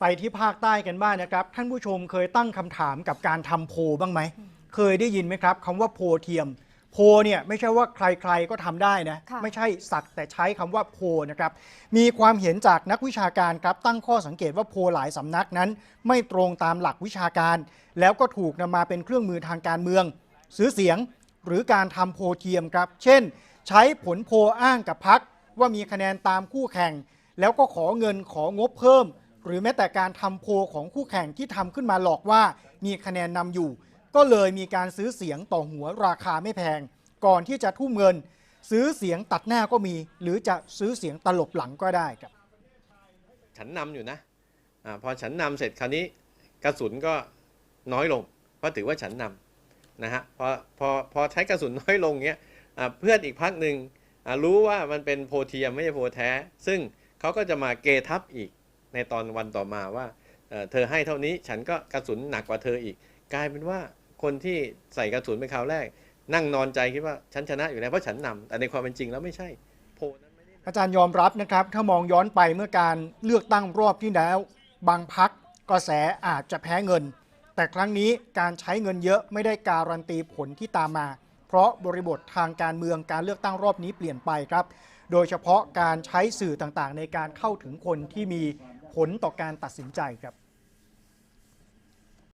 ไปที่ภาคใต้กันบ้างนะครับ ท่านผู้ชมเคยตั้งคำถามกับการทำโพลบ้างไหม เคยได้ยินไหมครับคำว่าโพลเทียม โพลเนี่ยไม่ใช่ว่าใครๆก็ทำได้นะ ค่ะ ไม่ใช่สักแต่ใช้คำว่าโพลนะครับ มีความเห็นจากนักวิชาการครับ ตั้งข้อสังเกตว่าโพลหลายสำนักนั้น ไม่ตรงตามหลักวิชาการ แล้วก็ถูกนำมาเป็นเครื่องมือทางการเมือง ซื้อเสียงหรือการทำโพลเทียมครับ เช่น ใช้ผลโพลอ้างกับพักว่ามีคะแนนตามคู่แข่ง แล้วก็ขอเงินของบเพิ่ม หรือแม้แต่การทำโพของคู่แข่งที่ทำขึ้นมาหลอกว่ามีคะแนนนำอยู่ ก็เลยมีการซื้อเสียงต่อหัวราคาไม่แพง ก่อนที่จะทุ่มเงิน ซื้อเสียงตัดหน้าก็มี หรือจะซื้อเสียงตลบหลังก็ได้ครับ ฉันนำอยู่นะอาพอฉันนำเสร็จคราวนี้กระสุนก็น้อยลง เพราะถือว่าฉันนำนะฮะพอพอพอใช้กระสุนน้อยลงเงี้ยเพื่อนอีกพักหนึ่งรู้ว่ามันเป็นโพเทียมไม่ใช่โพแท้ ซึ่งเขาก็จะมาเกทับอีก ในตอนวันต่อมาว่าเธอให้เท่านี้ฉันก็กระสุนหนักกว่าเธออีก กลายเป็นว่าคนที่ใส่กระสุนเป็นคราวแรก นั่งนอนใจคิดว่าฉันชนะอยู่แล้วเพราะฉันนำแต่ในความเป็นจริงแล้วไม่ใช่โพนั้นไม่ได้อาจารย์ยอมรับนะครับ ถ้ามองย้อนไปเมื่อการเลือกตั้งรอบที่แล้ว บางพักกระแสอาจจะแพ้เงิน แต่ครั้งนี้การใช้เงินเยอะไม่ได้การันตีผลที่ตามมา เพราะบริบททางการเมืองการเลือกตั้งรอบนี้เปลี่ยนไปครับ โดยเฉพาะการใช้สื่อต่างๆ ในการเข้าถึงคนที่มี ผลต่อการตัดสินใจครับ